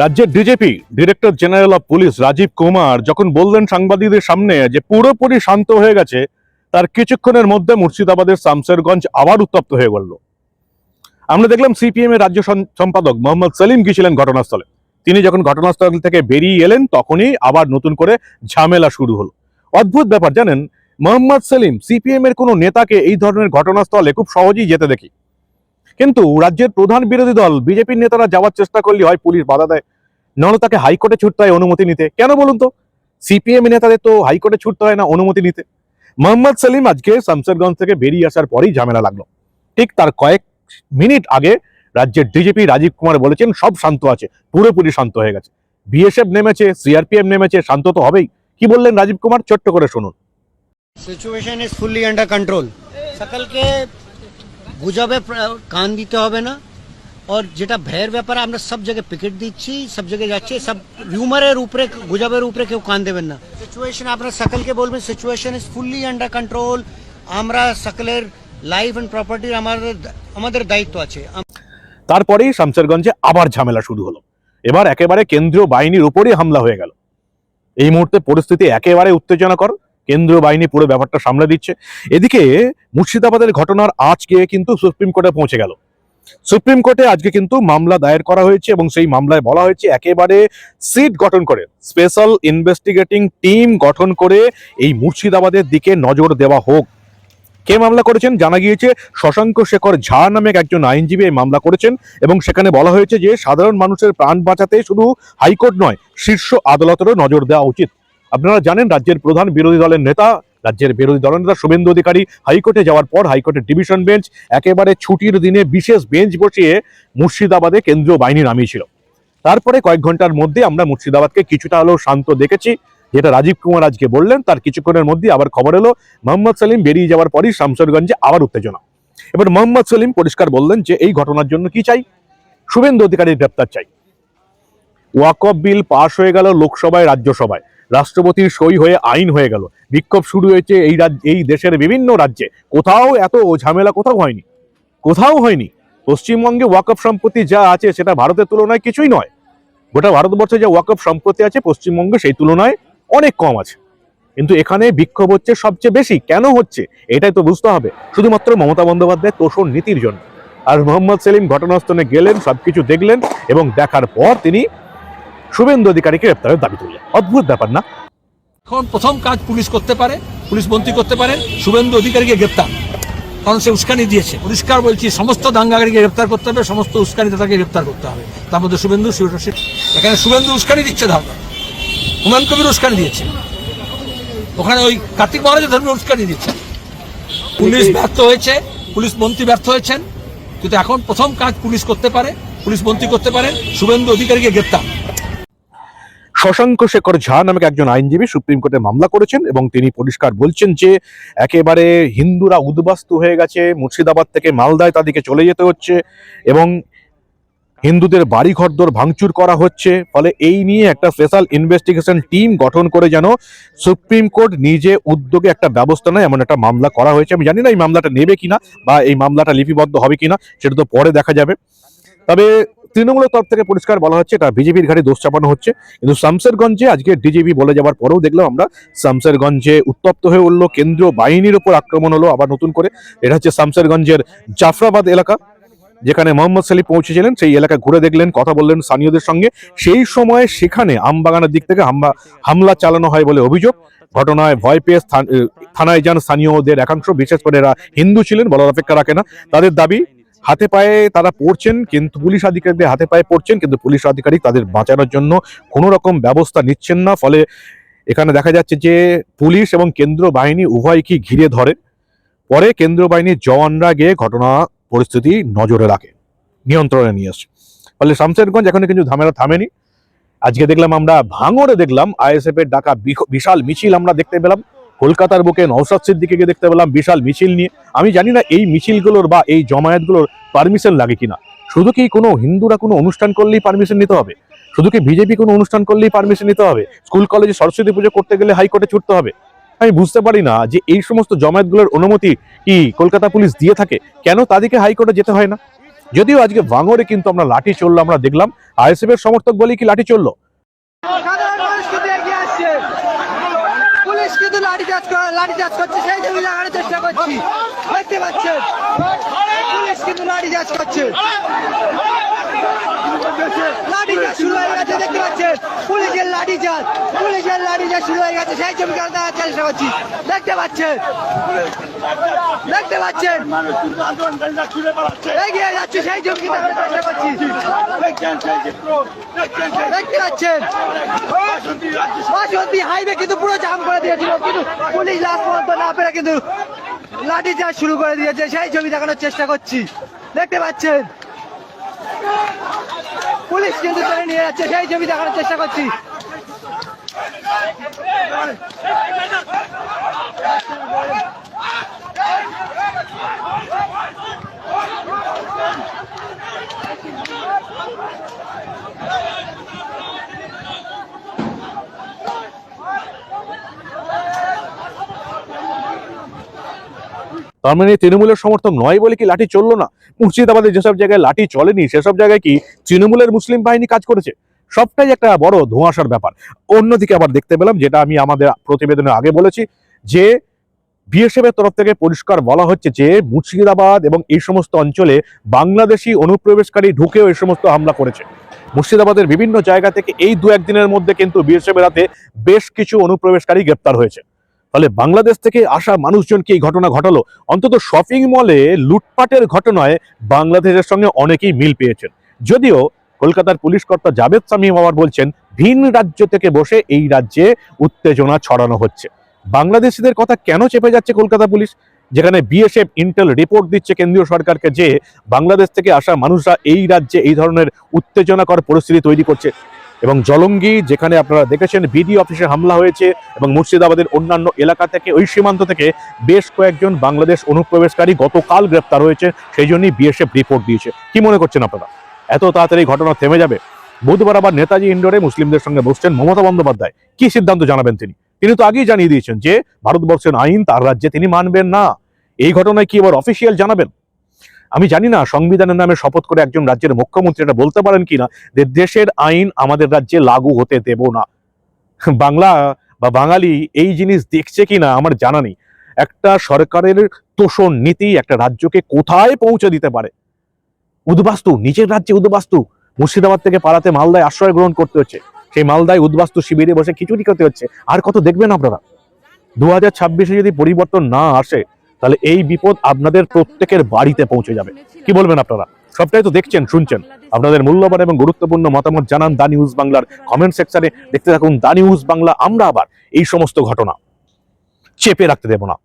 রাজ্যের DGP, director general of police Rajiv Kumar যখন বললেন সাংবাদিকদের সামনে যে পুরোপুরি শান্ত হয়ে গেছে, তার কিছুক্ষণের মধ্যে মুর্শিদাবাদের শামসেরগঞ্জ আবার উত্তপ্ত হয়ে গেল। আমরা দেখলাম সিপিএম এর রাজ্য সম্পাদক মোহাম্মদ সেলিম গিয়েছিলেন ঘটনাস্থলে। তিনি যখন ঘটনাস্থল থেকে বেরিয়ে এলেন, তখনই আবার নতুন করে ঝামেলা শুরু হলো। অদ্ভুত ব্যাপার, জানেন? মোহাম্মদ সেলিম, সিপিএম এর কোনো নেতাকে এই ধরনের ঘটনাস্থলে খুব সহজেই যেতে দেখি। কিন্তু রাজ্যের প্রধান বিরোধী দল বিজেপির নেতারা যাওয়ার চেষ্টা করলে হয় পুলিশ বাধা দেয়। নাহলে তাকে হাইকোর্টে ছুটতে হয় অনুমতি নিতে। কেন বলুন তো? সিপিএম নেতাদের তো হাইকোর্টে ছুটতে হয় না অনুমতি নিতে। মোহাম্মদ সেলিম আজকে শামসেরগঞ্জ থেকে বেরিয়ে আসার পরেই ঝামেলা লাগল। ঠিক তার কয়েক মিনিট আগে রাজ্যের ডিজিপি রাজীব কুমার বলেছেন সব শান্ত আছে পুরোপুরি শান্ত হয়ে গেছে। বিএসএফ নেমেছে সিআরপিএফ নেমেছে শান্ত তো হবেই। কি বললেন রাজীব কুমার? ছোট্ট করে শুনুন। Situation is fully under control সকালকে গুজবে কান দিতে হবে না। আর যেটা ভয়ের ব্যাপারে, আমরা সব জায়গায় পিকেট দিচ্ছি, সব জায়গায় যাচ্ছি, সব রিউমারের উপরে, গুজবের উপরে কেউ কান দেবেন না। সিচুয়েশন আপনারা সকলকে বলবেন situation is fully under control আমরা সকলের লাইফ অ্যান্ড প্রপার্টির আমাদের আমাদের দায়িত্ব আছে। তারপরেই শামসেরগঞ্জে আবার ঝামেলা শুরু হলো। এবার একেবারে কেন্দ্রীয় বাহিনীর উপরই হামলা হয়ে গেল। এই মুহূর্তে পরিস্থিতি একেবারে উত্তেজনাকর। কেন্দ্রীয় বাহিনী পুরো ব্যাপারটা সামলে দিচ্ছে। এদিকে মুর্শিদাবাদের ঘটনার আজকে কিন্তু সুপ্রিম কোর্টে পৌঁছে গেল। সুপ্রিম কোর্টে আজকে কিন্তু মামলা দায়ের করা হয়েছে এবং সেই মামলায় বলা হয়েছে একেবারে সিট গঠন করে, স্পেশাল ইনভেস্টিগেটিং টিম গঠন করে এই মুর্শিদাবাদের দিকে নজর দেওয়া হোক। কে মামলা করেছেন জানা গিয়েছে শশাঙ্ক শেখর ঝা নামে একজন আইনজীবী এই মামলা করেছেন এবং সেখানে বলা হয়েছে যে সাধারণ মানুষের প্রাণ বাঁচাতে শুধু হাইকোর্ট নয়, শীর্ষ আদালতেরও নজর দেওয়া উচিত। আপনারা জানেন রাজ্যের প্রধান বিরোধী দলের নেতা, রাজ্যের বিরোধী দলনেতা শুভেন্দু অধিকারী হাইকোর্টে যাওয়ার পর হাইকোর্টের ডিভিশন বেঞ্চ একেবারে ছুটির দিনে বিশেষ বেঞ্চ বসিয়ে মুর্শিদাবাদে কেন্দ্রীয় বাহিনী নামিয়েছিল। তারপরে কয়েক ঘণ্টার মধ্যে আমরা মুর্শিদাবাদকে কিছুটা হলেও শান্ত দেখেছি। যেটা রাজীব কুমার আজকে বললেন, তার কিছুক্ষণের মধ্যে আবার খবর এলো, মোহাম্মদ সালিম বেরিয়ে যাওয়ার পরই শামসরগঞ্জে আবার উত্তেজনা। এবার মোহাম্মদ সেলিম পরিষ্কার বললেন যে এই ঘটনার জন্য কি চাই? শুভেন্দু অধিকারীর গ্রেপ্তার চাই। ওয়াকফ বিল পাশ হয়ে গেল লোকসভায়, রাজ্যসভায়। রাষ্ট্রপতির সই হয়ে আইন হয়ে গেল। বিক্ষোভ শুরু হয়েছে এই রাজ্য, এই দেশের বিভিন্ন রাজ্যে। কোথাও এত ঝামেলা কোথাও হয়নি। কোথাও হয়নি। পশ্চিমবঙ্গে ওয়াকফ সম্পত্তি যা আছে সেটা ভারতের তুলনায় কিছুই নয়। গোটা ভারতবর্ষে যে ওয়াকফ সম্পত্তি আছে পশ্চিমবঙ্গে সেই তুলনায় অনেক কম আছে। কিন্তু এখানে বিক্ষোভ হচ্ছে সবচেয়ে বেশি। কেন হচ্ছে? এটাই তো বুঝতে হবে। শুধুমাত্র মমতা বন্দ্যোপাধ্যায়ের তোষণ নীতির জন্য। আর মোহাম্মদ সেলিম ঘটনাস্থলে গেলেন, সবকিছু দেখলেন এবং দেখার পর তিনি শুভেন্দু অধিকারীকে গ্রেপ্তারের দাবি তুললেন। অদ্ভুত ব্যাপার না? এখন প্রথম কাজ পুলিশ করতে পারে, পুলিশ মন্ত্রী করতে পারেন, শুভেন্দু অধিকারীকে গ্রেপ্তার। কারণ সে উস্কানি দিয়েছে। পরিষ্কার বলছি, সমস্ত দাঙ্গাগারীকে গ্রেপ্তার করতে হবে, সমস্ত উস্কানিদাতাকে গ্রেপ্তার করতে হবে। তার মধ্যে শুভেন্দু এখানে শুভেন্দু উস্কানি দিচ্ছে ধারণা হুমায়ুন কবির উস্কানি দিয়েছে। ওখানে ওই কার্তিক মহারাজের ধর্মে উস্কানি দিচ্ছে। পুলিশ ব্যর্থ হয়েছে, পুলিশ মন্ত্রী ব্যর্থ হয়েছেন। কিন্তু এখন প্রথম কাজ পুলিশ করতে পারে, পুলিশ মন্ত্রী করতে পারেন, শুভেন্দু অধিকারীকে গ্রেপ্তার। শশাঙ্ক শেখর ঝা নামে একজন আইনজীবী সুপ্রিম কোর্টে মামলা করেছেন এবং তিনি পরিষ্কার বলছেন যে একেবারে হিন্দুরা উদ্বাস্তু হয়ে গেছে, মুর্শিদাবাদ থেকে মালদায় তাদেরকে চলে যেতে হচ্ছে এবং হিন্দুদের বাড়ি ঘরদোর ভাঙচুর করা হচ্ছে। ফলে এই নিয়ে একটা স্পেশাল ইনভেস্টিগেশন টিম গঠন করে যেন সুপ্রিম কোর্ট নিজে উদ্যোগে একটা ব্যবস্থা নেয়, এমন একটা মামলা করা হয়েছে। আমি জানি না এই মামলাটা নেবে কিনা বা এই মামলাটা লিপিবদ্ধ হবে কিনা, সেটা তো পরে দেখা যাবে। তবে তৃণমূলের তরফ থেকে পরিষ্কার বলা হচ্ছে, এটা বিজেপির ঘাড়ে দোষ চাপানো হচ্ছে। কিন্তু শামসেরগঞ্জে আজকে ডিজিপি বলে যাওয়ার পরেও দেখলাম আমরা শামসেরগঞ্জে উত্তপ্ত হয়ে উঠল, কেন্দ্রীয় বাহিনীর উপর আক্রমণ হলো, আবার নতুন করে। এটা হচ্ছে শামসেরগঞ্জের জাফরাবাদ এলাকা, যেখানে মোহাম্মদ সালি পৌঁছেছিলেন, সেই এলাকা ঘুরে দেখলেন, কথা বললেন স্থানীয়দের সঙ্গে। সেই সময় সেখানে আমবাগানের দিক থেকে হামলা চালানো হয় বলে অভিযোগ। ঘটনায় ভয় পেয়ে থানায় যান স্থানীয়দের একাংশ, বিশেষ করে এরা হিন্দু ছিলেন, বলার অপেক্ষা রাখে না। তাদের দাবি হাতে পায়ে তারা পড়ছেন, কিন্তু পুলিশ আধিকারিকদের হাতে পায়ে পড়ছেন, কিন্তু পুলিশ আধিকারিক তাদের বাঁচানোর জন্য কোনো রকম ব্যবস্থা নিচ্ছেন না। ফলে এখানে দেখা যাচ্ছে যে পুলিশ এবং কেন্দ্র বাহিনী উভয়কেই ঘিরে ধরে। পরে কেন্দ্র বাহিনীর জওয়ানরা গিয়ে ঘটনা পরিস্থিতি নজরে রাখে, নিয়ন্ত্রণে নিয়ে আসে। ফলে শামসেরগঞ্জ এখনও কিন্তু ঝামেলা থামেনি। আজকে দেখলাম আমরা ভাঙড়ে দেখলাম, আইএসএফ এর ডাকা বিশাল মিছিল আমরা দেখতে পেলাম। কলকাতার বুকে নৌসাদ সিদ্দিকিকে দেখতে পেলাম বিশাল মিছিল নিয়ে। আমি জানি না এই মিছিলগুলোর বা এই জমায়েতগুলোর পারমিশন লাগে কিনা। শুধু কি কোনো হিন্দুরা কোনো অনুষ্ঠান করলেই পারমিশন নিতে হবে? শুধু কি বিজেপি কোনো অনুষ্ঠান করলেই পারমিশন নিতে হবে? স্কুল, কলেজে সরস্বতী পুজো করতে গেলে হাইকোর্টে ছুটতে হবে? আমি বুঝতে পারি না যে এই সমস্ত জমায়েতগুলোর অনুমতি কি কলকাতা পুলিশ দিয়ে থাকে? কেন তাদেরকে হাইকোর্টে যেতে হয় না? যদিও আজকে ভাঙড়ে কিন্তু আমরা লাঠি চলল আমরা দেখলাম। আইএসএফ এর সমর্থক বলেই কি লাঠি চলল সাধারণ মানুষ কিন্তু এগিয়ে আসছে পুলিশ চাষ করে লাড়ি চার্জ করছে, সেই জমি লাগানোর চেষ্টা করছি। দেখতে পাচ্ছেন? পুলিশ কিন্তু লাড়ি চাষ করছে। লাঠি চার্জ শুরু হয়ে গেছে, দেখতে পাচ্ছেন? পুলিশের লাঠি চার্জ পুলিশের লাঠি চার্জ শুরু হয়ে গেছে। সেই জমি লাগানোর চেষ্টা করছি। দেখতে পাচ্ছেন? দেখতে পাচ্ছেন? এগিয়ে যাচ্ছে, সেই লাগানোর চেষ্টা করছি। দেখতে পাচ্ছেন? বাসন্তী হাইওয়ে কিন্তু পুরো জাম করে দিয়েছিল, কিন্তু পুলিশ লাস্ট পর্যন্ত না পেরে কিন্তু লাঠি চার্জ শুরু করে দিয়েছে। সেই ছবি দেখানোর চেষ্টা করছি। দেখতে পাচ্ছেন? পুলিশ কিন্তু ধরে নিয়ে যাচ্ছে সেই ছবি দেখানোর চেষ্টা করছি। তার মানে তৃণমূলের সমর্থক নয় বলে কি লাঠি চলল না? মুর্শিদাবাদে যেসব জায়গায় লাঠি চলেনি, সেসব জায়গায় কি তৃণমূলের মুসলিম বাহিনী কাজ করেছে? সবটাই একটা বড় ধোঁয়াশার ব্যাপার। অন্যদিকে আবার দেখতে পেলাম, যেটা আমি আমাদের প্রতিবেদনে আগে বলেছি, যে বিএসএফ এর তরফ থেকে পরিষ্কার বলা হচ্ছে যে মুর্শিদাবাদ এবং এই সমস্ত অঞ্চলে বাংলাদেশি অনুপ্রবেশকারী ঢুকেও এই সমস্ত হামলা করেছে। মুর্শিদাবাদের বিভিন্ন জায়গা থেকে এই দু একদিনের মধ্যে কিন্তু বিএসএফ এর হাতে বেশ কিছু অনুপ্রবেশকারী গ্রেপ্তার হয়েছে। ফলে বাংলাদেশ থেকে আসা মানুষজনকে এই ঘটনা ঘটালো? অন্তত শপিং মলে লুটপাটের ঘটনায় বাংলাদেশের সঙ্গে অনেকেই মিল পেয়েছেন। যদিও কলকাতার পুলিশ কর্তা জাভেদ সামিম আবার বলছেন, ভিন রাজ্য থেকে বসে এই রাজ্যে উত্তেজনা ছড়ানো হচ্ছে। বাংলাদেশিদের কথা কেন চেপে যাচ্ছে কলকাতা পুলিশ? যেখানে বিএসএফ ইন্টেল রিপোর্ট দিচ্ছে কেন্দ্রীয় সরকারকে যে বাংলাদেশ থেকে আসা মানুষরা এই রাজ্যে এই ধরনের উত্তেজনাকর পরিস্থিতি তৈরি করছে। এবং জলঙ্গি, যেখানে আপনারা দেখেছেন বিডি অফিসে হামলা হয়েছে এবং মুর্শিদাবাদের অন্যান্য এলাকা থেকে, ওই সীমান্ত থেকে বেশ কয়েকজন বাংলাদেশ অনুপ্রবেশকারী গতকাল গ্রেপ্তার হয়েছে, সেই জন্যই বিএসএফ রিপোর্ট দিয়েছে। কি মনে করছেন আপনারা? এত তাড়াতাড়ি ঘটনা থেমে যাবে? বুধবার আবার নেতাজি ইন্ডোরে মুসলিমদের সঙ্গে বসছেন মমতা বন্দ্যোপাধ্যায়। কি সিদ্ধান্ত জানাবেন তিনি? তিনি তো আগেই জানিয়ে দিয়েছেন যে, ভারতবর্ষের আইন তার রাজ্যে তিনি মানবেন না। এই ঘটনায় কি এবার অফিসিয়াল জানাবেন? আমি জানি না, সংবিধানের নামে শপথ করে একজন রাজ্যের মুখ্যমন্ত্রী এটা বলতে পারেন কিনা যে দেশের আইন আমাদের রাজ্যে লাগু হতে দেব না। বাংলা বা বাঙালি এই জিনিস দেখছে কিনা আমার জানা নেই। একটা সরকারের তোষণ নীতি একটা রাজ্যকে কোথায় পৌঁছে দিতে পারে? উদ্বাস্তু, নিজের রাজ্যে উদ্বাস্তু। মুর্শিদাবাদ থেকে পালাতে মালদায় আশ্রয় গ্রহণ করতে হচ্ছে। সেই মালদায় উদ্বাস্তু শিবিরে বসে খিচুড়ি খেতে হচ্ছে। আর কত দেখবেন আপনারা? দু হাজার যদি পরিবর্তন না আসে তাহলে এই বিপদ আপনাদের প্রত্যেকের বাড়িতে পৌঁছে যাবে। কি বলবেন আপনারা? সবটাই তো দেখছেন, শুনছেন। আপনাদের মূল্যবান এবং গুরুত্বপূর্ণ মতামত জানান দা নিউজ বাংলার কমেন্ট সেকশনে দেখতে থাকুন দা নিউজ বাংলা, আমরা আবার এই সমস্ত ঘটনা চেপে রাখতে দেব না।